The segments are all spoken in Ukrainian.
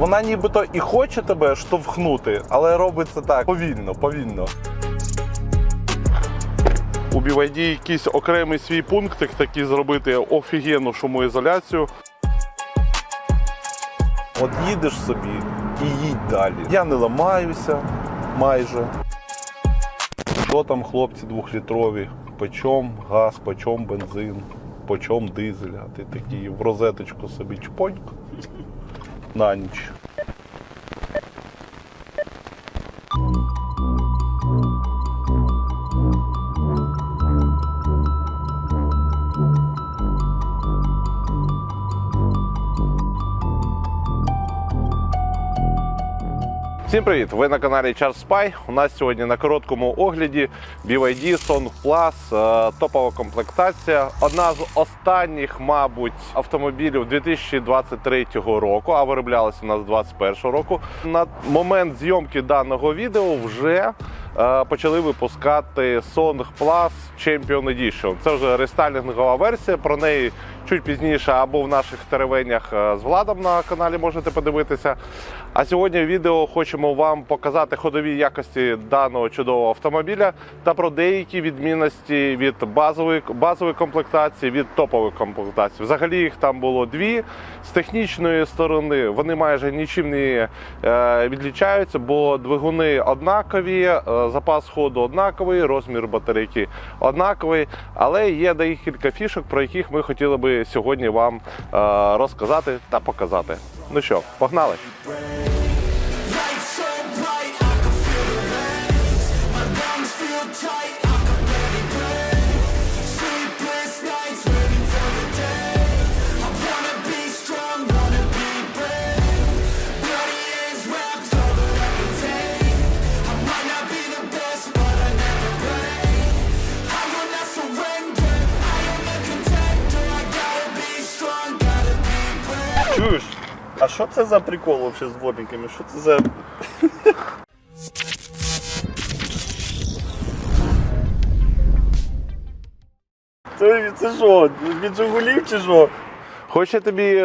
Вона нібито і хоче тебе штовхнути, але робить це так повільно, повільно. У BYD якийсь окремий свій пунктик такий зробити офігенну шумоізоляцію. От їдеш собі і їдь далі. Я не ламаюся майже. Що там, хлопці двохлітрові? Почом газ, почом бензин, почом дизель. А ти такий в розеточку собі чпоньк на ніч. Всім привіт! Ви на каналі Charles Spy. У нас сьогодні на короткому огляді BYD Song Plus, е, топова комплектація. Одна з останніх, мабуть, автомобілів 2023 року, а вироблялася у нас 2021 року. На момент зйомки даного відео вже е, почали випускати Song Plus Champion Edition. Це вже рестайлінгова версія. Про неї чуть пізніше або в наших теревенях е, з владом на каналі можете подивитися. А сьогодні в відео хочемо вам показати ходові якості даного чудового автомобіля та про деякі відмінності від базової, базової комплектації від топової комплектації. Взагалі їх там було дві. З технічної сторони вони майже нічим не е, відлічаються, бо двигуни однакові, е, запас ходу однаковий, розмір батарейки однаковий. Але є декілька фішок, про яких ми хотіли би сьогодні вам е, розказати та показати. Ну що, погнали? Чуєш? А що це за прикол вообще з дворниками? Що це за. Це, це що? Від Жигулів чи що? Хоч я тобі е,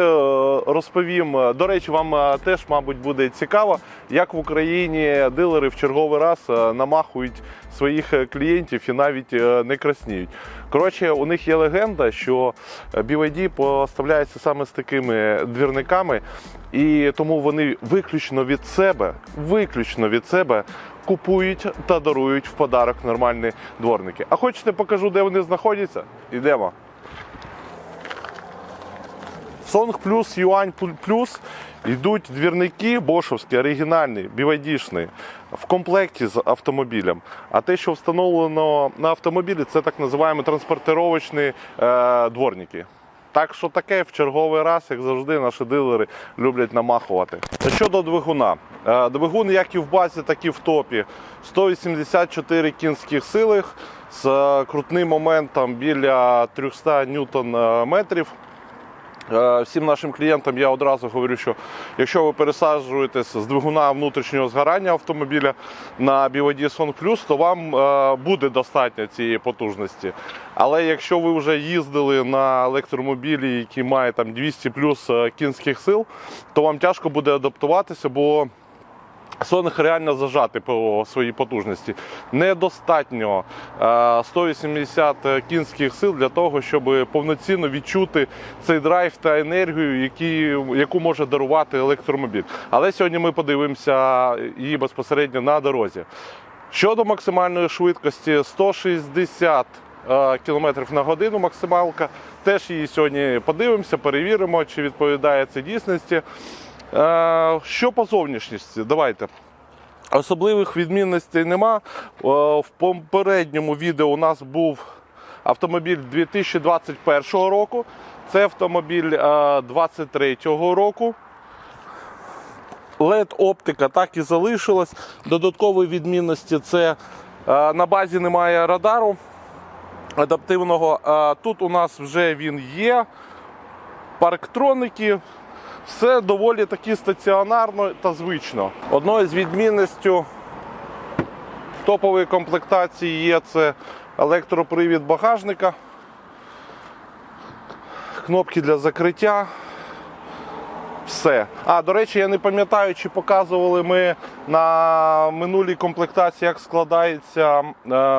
розповім. е, До речі, вам е, теж, мабуть, буде цікаво, як в Україні дилери в черговий раз намахують своїх е, клієнтів і навіть е, не красніють. Коротше, у них є легенда, що е, BYD поставляється саме з такими двірниками, і тому вони виключно від себе, виключно від себе. Купують та дарують в подарок нормальні дворники. А хочете покажу, де вони знаходяться? Ідемо. Song Plus, Юань Plus йдуть двірники бошовські, оригінальні, BYD-шні, в комплекті з автомобілем. А те, що встановлено на автомобілі, це так називаємо транспортировочні е, дворники. Так що таке в черговий раз, як завжди, наші дилери люблять намахувати. Щодо двигуна. Е, Двигун, як і в базі, так і в топі. 184 кінських сили з е, крутним моментом біля 300 ньютон е, метрів. Е, Всім нашим клієнтам я одразу говорю, що якщо ви пересаджуєтесь з двигуна внутрішнього згорання автомобіля на BYD Song Plus, то вам е, буде достатньо цієї потужності. Але якщо ви вже їздили на електромобілі, які має там 200 плюс е, кінських сил, то вам тяжко буде адаптуватися, бо Соник реально зажати по своїй потужності. Недостатньо е, 180 кінських сил для того, щоб повноцінно відчути цей драйв та енергію, які, яку може дарувати електромобіль. Але сьогодні ми подивимося її безпосередньо на дорозі. Щодо максимальної швидкості 160 е, км на годину максималка. Теж її сьогодні подивимося, перевіримо, чи відповідає це дійсності. Е, Що по зовнішності? Давайте. Особливих відмінностей нема. Е, В попередньому відео у нас був автомобіль 2021 року. Це автомобіль 2023 року. led оптика так і залишилась. Додаткові відмінності це е, на базі немає радару адаптивного. Тут у нас вже він є. Парктроники. Все доволі таки стаціонарно та звично. Одною з відмінностей топової комплектації є це електропривід багажника, кнопки для закриття, Все. А, до речі, я не пам'ятаю, чи показували ми на минулій комплектації, як складається е,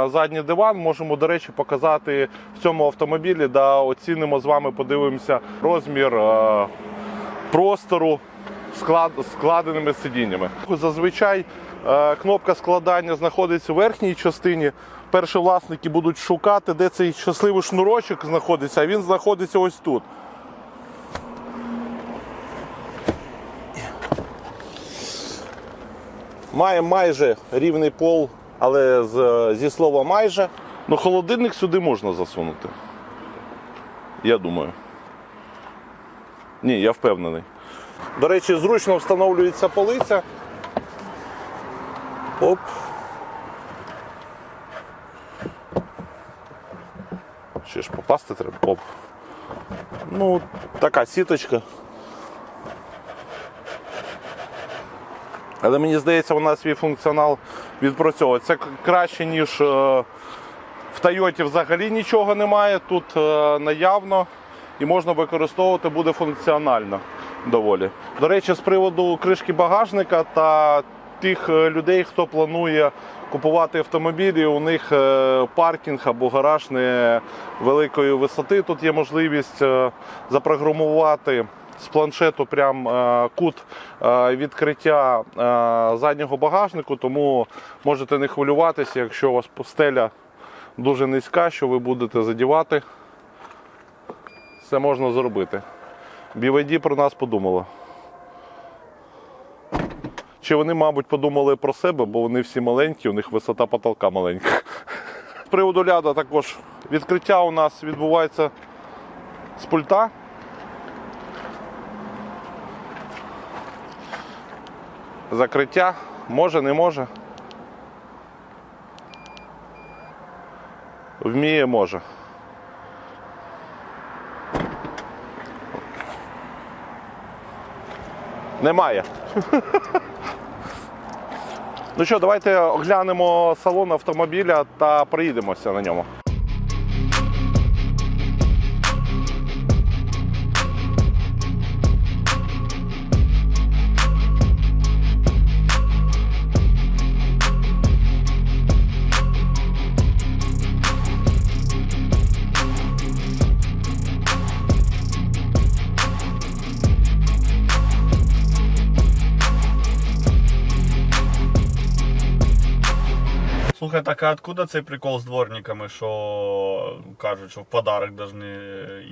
задній диван. Можемо, до речі, показати в цьому автомобілі, да оцінимо з вами, подивимося розмір е, простору склад, складеними сидіннями. Зазвичай е, кнопка складання знаходиться у верхній частині. Перші власники будуть шукати, де цей щасливий шнурочок знаходиться, а він знаходиться ось тут. Має майже рівний пол, але з, зі слова майже. Ну, холодильник сюди можна засунути. Я думаю. Ні, я впевнений. До речі, зручно встановлюється полиця. Оп. Ще ж попасти треба. Оп. Ну, така сіточка. Але мені здається, вона свій функціонал відпрацьовує. Це краще, ніж е, в Тойоті взагалі нічого немає. Тут е, наявно і можна використовувати буде функціонально доволі. До речі, з приводу кришки багажника та тих е, людей, хто планує купувати автомобілі, у них е, паркінг або гараж не великої висоти. Тут є можливість е, запрограмувати з планшету прям кут відкриття заднього багажнику, тому можете не хвилюватися, якщо у вас стеля дуже низька, що ви будете задівати. Це можна зробити. BYD про нас подумало. Чи вони, мабуть, подумали про себе, бо вони всі маленькі, у них висота потолка маленька. З приводу ляда також відкриття у нас відбувається з пульта. Закриття може, не може. Вміє, може. Немає. Ну що, давайте оглянемо салон автомобіля та проїдемося на ньому. Так а откуда цей прикол з дворниками, що кажуть, що в подарок повинні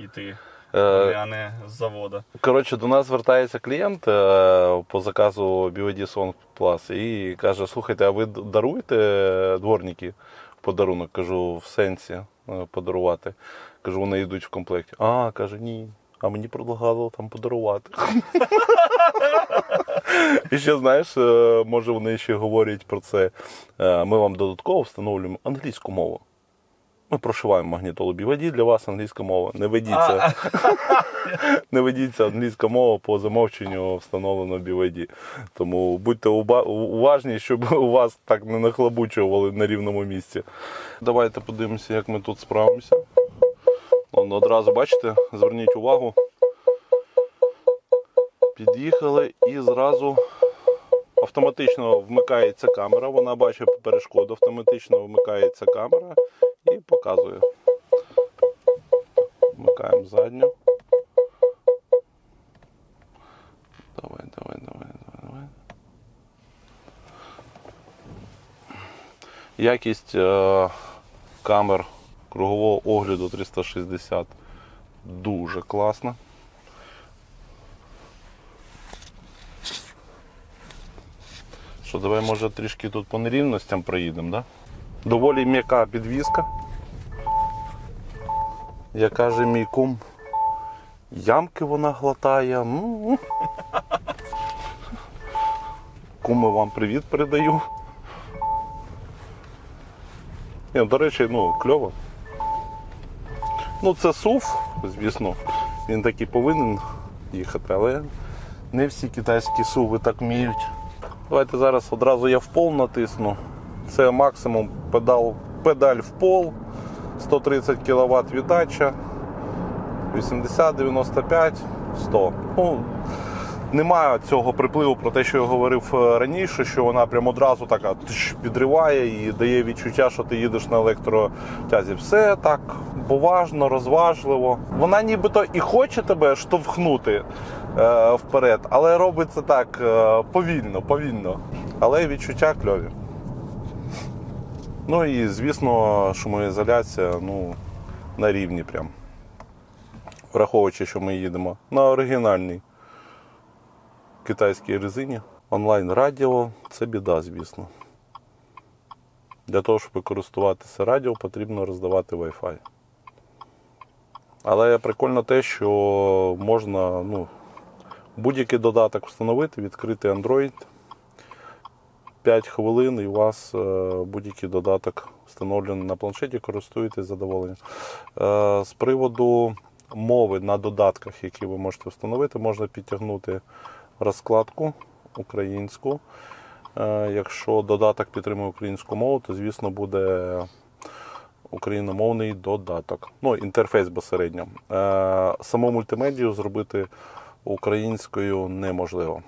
йти, Е, а не з заводу? Коротше, до нас звертається клієнт е, по заказу BYD Song Plus і каже: слухайте, а ви даруєте дворники в подарунок? Кажу, в сенсі е, подарувати. Кажу, вони йдуть в комплекті. А, каже, ні. А мені предлагали там подарувати. І ще знаєш, е, може вони ще говорять про це. е, Ми вам додатково встановлюємо англійську мову. Ми прошиваємо магнітолу BYD для вас англійська мова. Не ведіться. Не ведіться англійська мова по замовченню встановлено BYD. Тому будьте уважні, щоб у вас так не нахлобучували на рівному місці. Давайте подивимося, як ми тут справимося. Вон, одразу бачите, зверніть увагу. Під'їхали і зразу автоматично вмикається камера. Вона бачить перешкоду, автоматично вмикається камера і показує. Вмикаємо задню. Давай, давай, давай, давай, давай. Якість е, камер кругового огляду 360 дуже класна. Що, давай може трішки тут по нерівностям проїдемо, да? Доволі м'яка підвізка. Як каже мій кум, ямки вона глотає. Ну. Куми вам привіт передаю. До речі, ну, кльово. Ну, це сув, звісно, він такий повинен їхати, але не всі китайські суви так вміють. Давайте зараз одразу я в пол натисну. Це максимум педал, педаль в пол, 130 кВт віддача, 80, 95, 100. Ну, немає цього припливу про те, що я говорив е, раніше, що вона прямо одразу така підриває і дає відчуття, що ти їдеш на електротязі. Все так поважно, розважливо. Вона нібито і хоче тебе штовхнути е, вперед, але робить це так е, повільно, повільно. Але відчуття кльові. Ну і звісно, шумоізоляція ну, на рівні прям. Враховуючи, що ми їдемо на оригінальній китайській резині. Онлайн-радіо це біда, звісно. Для того, щоб користуватися радіо, потрібно роздавати Wi-Fi. Але прикольно те, що можна ну, будь-який додаток встановити, відкрити Android. 5 хвилин і у вас е, будь-який додаток встановлений на планшеті, користуєтесь задоволенням. Е, з приводу мови на додатках, які ви можете встановити, можна підтягнути розкладку українську. Е, якщо додаток підтримує українську мову, то звісно буде україномовний додаток. Ну, інтерфейс безпосередньо. Е, саму мультимедію зробити українською неможливо.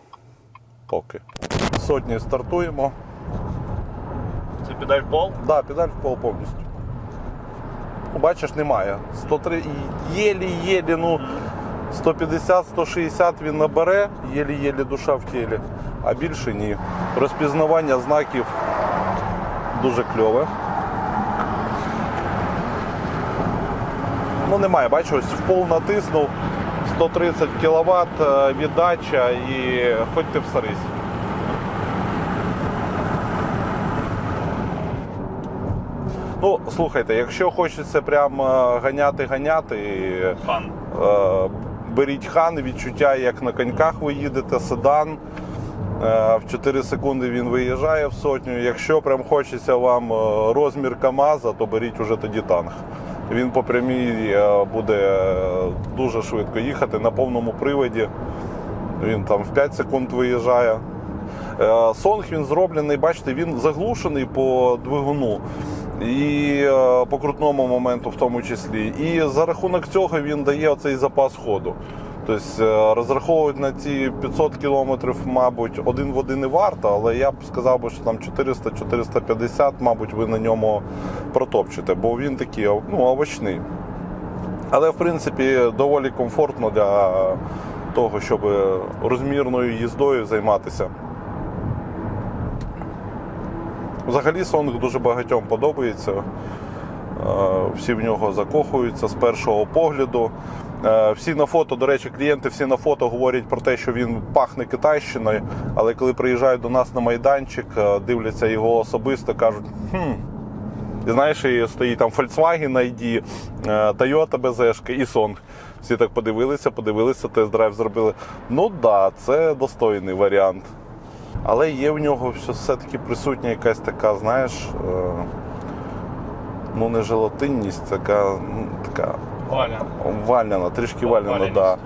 Поки. Сотні стартуємо. Це педаль в пол? Да, педаль в пол повністю. Бачиш, немає. 103 єлі-єлі, ну 150-160 він набере, єлі-єлі душа в тілі, а більше ні. Розпізнавання знаків дуже кльове. Ну немає, бачиш, ось в пол натиснув 130 кВт віддача і хоч ти всарись. Ну, слухайте, якщо хочеться прям е, ганяти-ганяти, е, беріть хан, відчуття, як на коньках ви їдете, седан. Е, В 4 секунди він виїжджає в сотню. Якщо прям хочеться вам е, розмір КАМАЗа, то беріть уже тоді танк. Він по прямій е, буде дуже швидко їхати на повному приводі. Він там в 5 секунд виїжджає. Сонг він зроблений, бачите, він заглушений по двигуну і е, по крутному моменту в тому числі. І за рахунок цього він дає оцей запас ходу. Тобто розраховувати на ці 500 кілометрів, мабуть, один в один не варто, але я б сказав, що там 400-450, мабуть, ви на ньому протопчете, бо він такий ну, овочний. Але в принципі доволі комфортно для того, щоб розмірною їздою займатися. Взагалі сонг дуже багатьом подобається. Е, Всі в нього закохуються з першого погляду. Е, Всі на фото, до речі, клієнти всі на фото говорять про те, що він пахне китайщиною, але коли приїжджають до нас на майданчик, е, дивляться його особисто, кажуть, хм. І знаєш, і стоїть там Volkswagen ID, Toyota BZ і Song. Всі так подивилися, подивилися, тест-драйв зробили. Ну так, да, це достойний варіант. Але є в нього все- все-таки присутня якась така, знаєш, е, ну не желатинність, така, ну, така Валя. вальняна, трішки Валяність. да.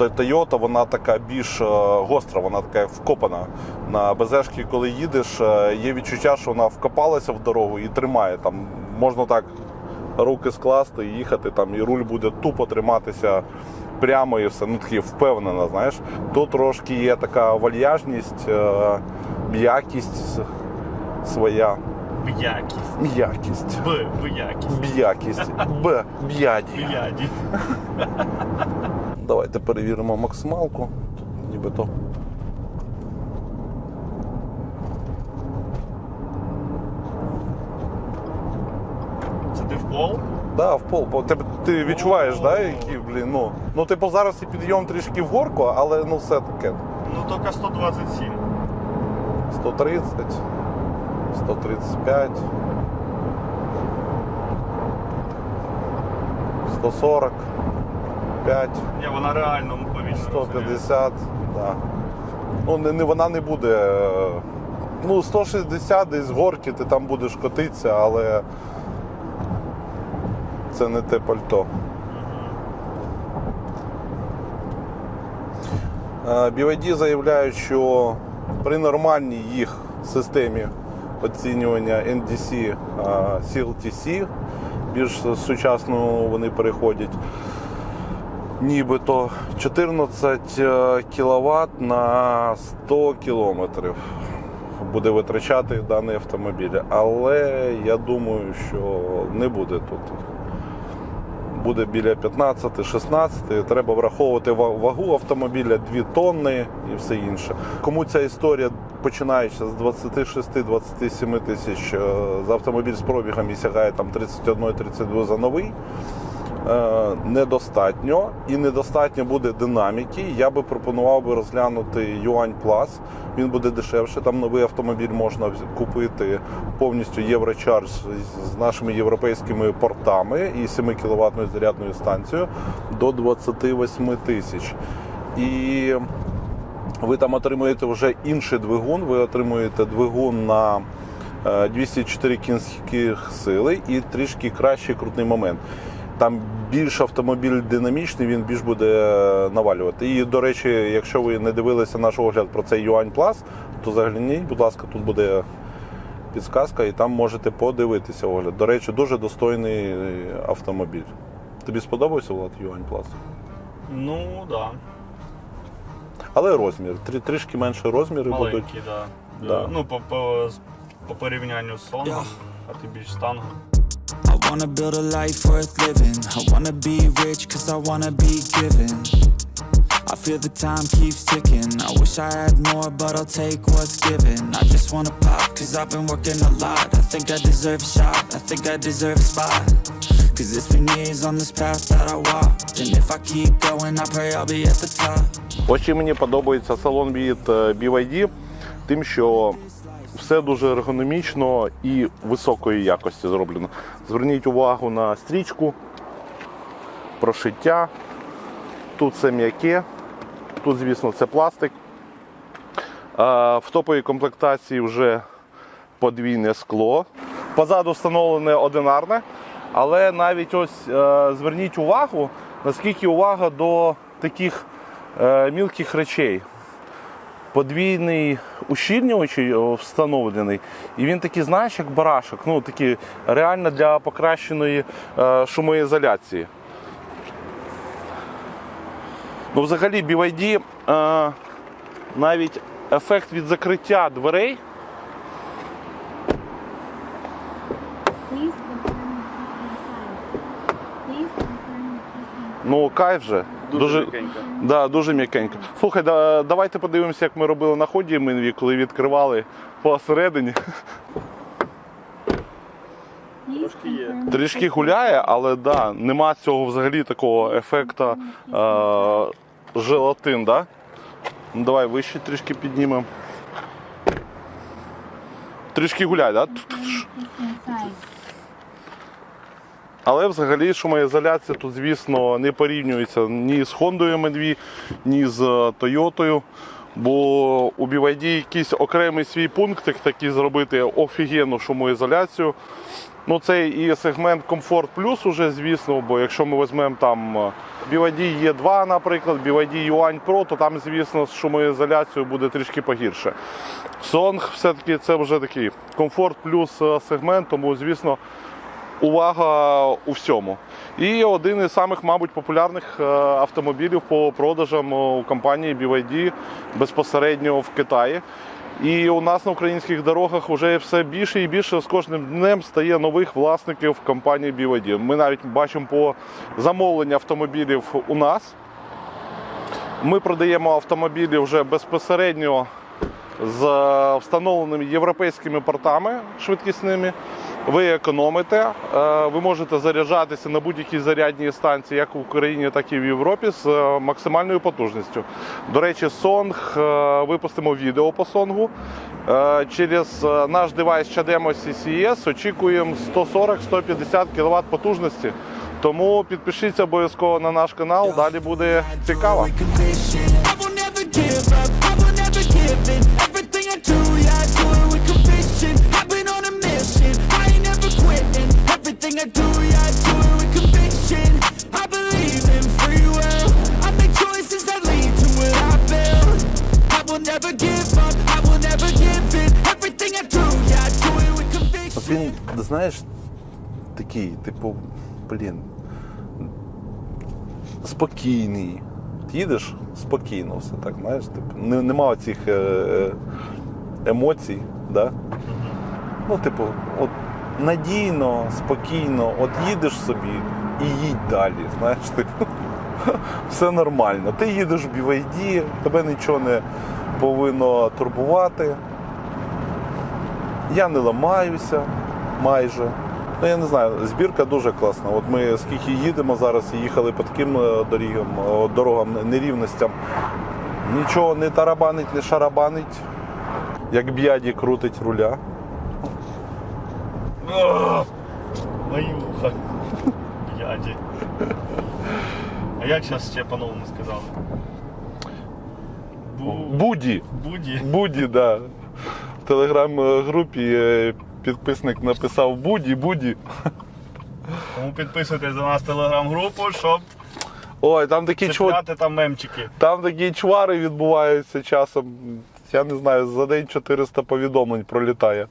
Е, Тойота, вона така більш е, гостра, вона така вкопана. На БЗшки, коли їдеш, е, є відчуття, що вона вкопалася в дорогу і тримає. Там можна так руки скласти і їхати, там, і руль буде тупо триматися прямо і все. Ну такі впевнено, знаєш. Тут трошки є така вальяжність, е, м'якість своя. Б'якість. М'якість. Б. Б'якість. М'якість. Б. Б'яді. Б'яді. Давайте перевіримо максималку. Нібито. Це ти в пол? Да, в пол. Ти, ти відчуваєш, да, які, блін, ну. Ну, типу, зараз і підйом трішки вгорку, але ну все таке. Ну тільки 127. 130, 135, 140, 5, Ні, вона реально повільно. 150, да. Ну, не, не, вона не буде. е, Ну, 160 десь горки ти там будеш котитися, але це не те пальто. Е, BYD заявляють, що при нормальній їх системі оцінювання NDC е, CLTC, більш сучасно вони переходять. нібито 14 кВт на 100 кілометрів буде витрачати даний автомобіль. Але я думаю, що не буде тут. Буде біля 15-16. Треба враховувати ва- вагу автомобіля 2 тонни і все інше. Кому ця історія починаючи з 26-27 тисяч е, за автомобіль з пробігом і сягає там 31-32 за новий. Е, Недостатньо і недостатньо буде динаміки. Я би пропонував би розглянути Юань Plus. Він буде дешевше. Там новий автомобіль можна купити повністю Єврочарж з- нашими європейськими портами і 7 кВт зарядною станцією до 28 тисяч. І ви там отримуєте вже інший двигун, ви отримуєте двигун на е, 204 кінських сили і трішки кращий крутний момент. Там більш автомобіль динамічний, він більш буде е, навалювати. І, до речі, якщо ви не дивилися наш огляд про цей Юань Plus, то загляніть, будь ласка, тут буде підсказка, і там можете подивитися огляд. До речі, дуже достойний е, автомобіль. Тобі сподобався Влад Юань Plus? Ну, да. Але розмір, трі- трішки менше розміри будуть. Маленький, да. Да. Ну, по, по, по порівнянню з сонгом, а ти більш стангом. I wanna build a life worth living. I wanna be rich cause I wanna be given. I feel the time keeps ticking. I wish I had more, but I'll take what's given. I just wanna pop cause I've been working a lot. I think I deserve a shot. I think I deserve a spot. Cause it's been years on this path that I walked. And if I keep going, I pray I'll be at the top. Ось чим мені подобається салон від е, BYD, тим, що все дуже ергономічно і високої якості зроблено. Зверніть увагу на стрічку, прошиття. Тут все м'яке, тут, звісно, це пластик. В топовій комплектації вже подвійне скло. Позаду встановлене одинарне, але навіть ось е, зверніть увагу, наскільки увага до таких е, мілких речей. Подвійний ущільнювач встановлений, і він такий, знаєш, як барашок, ну такий реально для покращеної е, шумоізоляції. Ну, взагалі, BYD е, навіть ефект від закриття дверей Ну, кайф же. Дуже м'якенько. Да, дуже м'якенько. Слухай, да, давайте подивимося, як ми робили на ході Мінві, коли відкривали посередині. Трошки є. Трішки гуляє, але да, нема цього взагалі такого ефекта е, желатин, да? Ну, давай вище трішки піднімемо. Трішки гуляє, да? Але взагалі шумоізоляція тут, звісно, не порівнюється ні з Honda MNV, ні з е, Toyota. Бо у BYD якийсь окремий свій пунктик такий зробити офігенну шумоізоляцію. Ну, це і сегмент Comfort Plus уже, звісно, бо якщо ми візьмемо там е, BYD E2, наприклад, BYD Yuan Pro, то там, звісно, з шумоізоляцією буде трішки погірше. Song все-таки це вже такий Comfort Plus е, сегмент, тому, звісно, увага у всьому. І один із самих, мабуть, популярних е, автомобілів по продажам е, у компанії BYD безпосередньо в Китаї. І у нас на українських дорогах вже все більше і більше з кожним днем стає нових власників компанії BYD. Ми навіть бачимо по замовленню автомобілів у нас. Ми продаємо автомобілі вже безпосередньо з е, встановленими європейськими портами швидкісними. Ви економите, е, ви можете заряджатися на будь-якій зарядній станції, як в Україні, так і в Європі, з е, максимальною потужністю. До речі, Song, е, випустимо відео по Сонгу. Через наш девайс CHAdeMO CCS очікуємо 140-150 кВт потужності. Тому підпишіться обов'язково на наш канал, далі буде цікаво. Знаєш, такий, типу, блін. спокійний. Їдеш спокійно, все так, знаєш, типу, не, нема цих е, е, емоцій, да? Ну, типу, от надійно, спокійно, от їдеш собі і їдь далі. Знаєш, типу, все нормально. Ти їдеш в BYD, тебе нічого не повинно турбувати. Я не ламаюся майже. Ну, я не знаю, збірка дуже класна. От ми скільки їдемо зараз і їхали по таким е, дорігам, е, дорогам, нерівностям. Нічого не тарабанить, не шарабанить. Як б'яді крутить руля. Ох, Мої вуха. Яді. А як зараз ще по-новому сказали? Бу... Буді. Буді. Буді, да. В телеграм-групі е, підписник написав Буді, Буді. Тому підписуйтесь до нас в телеграм-групу, щоб Ой, там такі цепляти там мемчики. Там такі чвари відбуваються часом. Я не знаю, за день 400 повідомлень пролітає.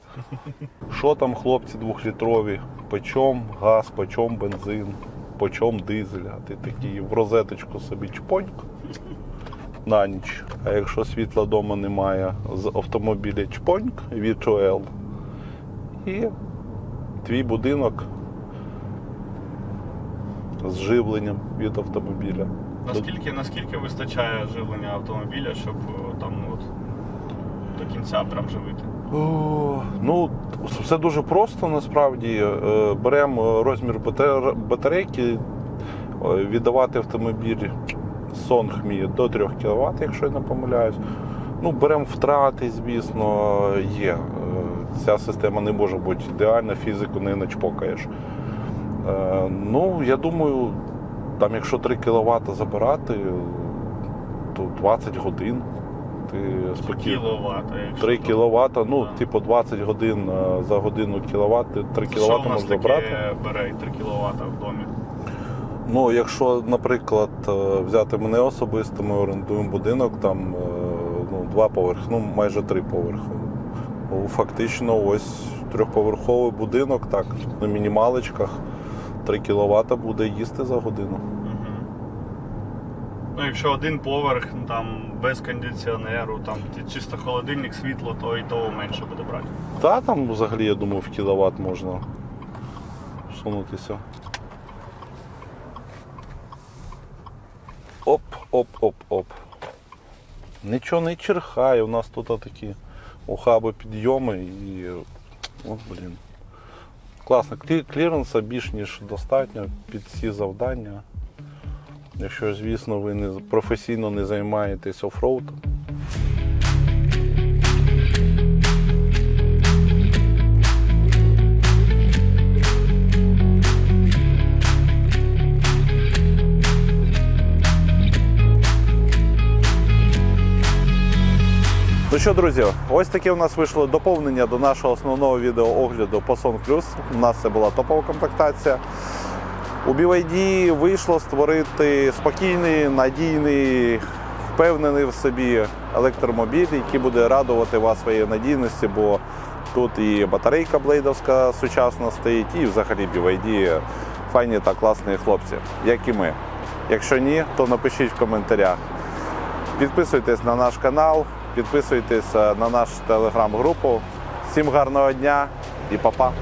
Що там, хлопці двохлітрові? Почом газ, почом бензин, почом дизель, а ти такий в розеточку собі чпоньк на ніч. А якщо світла вдома немає, з автомобіля чпоньк V2L. І твій будинок з живленням від автомобіля. Наскільки, наскільки вистачає живлення автомобіля, щоб там ну, от, до кінця прям живити? О, Ну, все дуже просто насправді. Е, Беремо розмір батарейки, е, віддавати автомобіль сонг мій до 3 кВт, якщо я не помиляюсь. Ну, беремо втрати, звісно, є. Ця система не може бути ідеальна, фізику не начпокаєш. Е, Ну, я думаю, там, якщо 3 кВт забирати, то 20 годин ти спокійно. Кіловат. а якщо 3 то- кВт, ну, Да. типу 20 годин е, за годину кіловат, 3 кВт нас можна таке брати. бере 3 кВт в домі? Ну, якщо, наприклад, е, взяти мене особисто, ми орендуємо будинок, там е, ну, два поверхи, ну майже три поверхи. Фактично, ось трьохповерховий будинок, так, на мінімалочках 3 кВт буде їсти за годину. Ну, якщо один поверх, ну, там без кондиціонеру, там чисто холодильник, світло, то і того менше буде брати. Та там взагалі, я думаю, в кіловат можна всунутися. Оп, оп, оп, оп. Нічого не черхає, у нас тут такі ухаби підйоми і. От, блін. Класно. Кліренса більш ніж достатньо під всі завдання. Якщо, звісно, ви не професійно не займаєтесь офроудом. Ну що, друзі, ось таке у нас вийшло доповнення до нашого основного відеоогляду по Song Plus. У нас це була топова комплектація. У BYD вийшло створити спокійний, надійний, впевнений в собі електромобіль, який буде радувати вас своєю надійності, бо тут і батарейка блейдовська сучасна стоїть, і взагалі BYD файні та класні хлопці, як і ми. Якщо ні, то напишіть в коментарях. Підписуйтесь на наш канал, підписуйтесь е, на нашу телеграм-групу. Всім гарного дня і па-па!